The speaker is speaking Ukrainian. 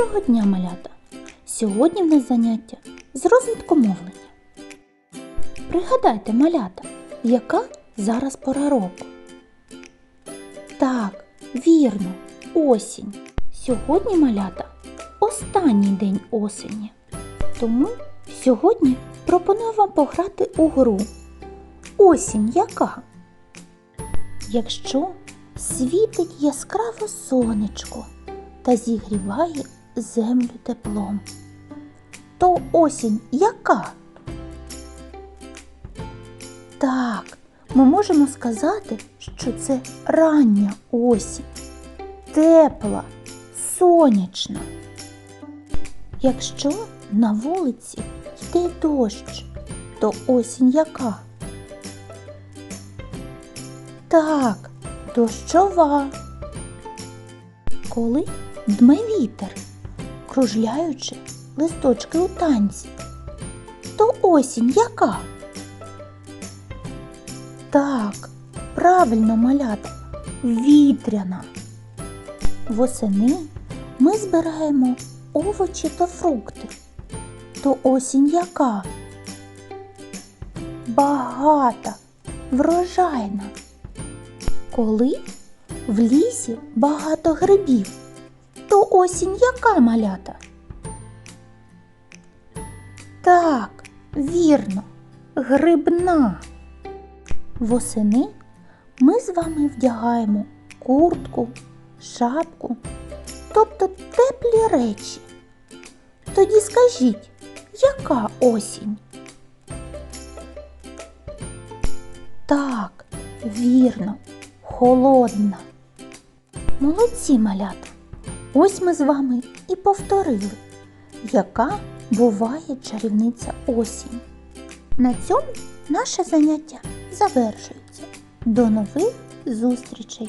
Доброго дня, малята! Сьогодні в нас заняття з розвитку мовлення. Пригадайте, малята, яка зараз пора року? Так, вірно, осінь. Сьогодні малята останній день осені. Тому сьогодні пропоную вам пограти у гру. Осінь яка? Якщо світить яскраве сонечко та зігріває землю теплом, то осінь яка? Так, ми можемо сказати, що це рання осінь, тепла, сонячна. Якщо на вулиці йде дощ, то осінь яка? Так, дощова. Коли дме вітер, кружляючи листочки у танці, то осінь яка? Так, правильно малята, вітряна. Восени ми збираємо овочі та фрукти. То осінь яка? Багата, врожайна. Коли в лісі багато грибів, осінь яка малята? Так, вірно, грибна. Восени ми з вами вдягаємо куртку, шапку, тобто теплі речі. Тоді скажіть, яка осінь? Так, вірно, холодна. Молодці малята. Ось ми з вами і повторили, яка буває чарівниця осінь. На цьому наше заняття завершується. До нових зустрічей!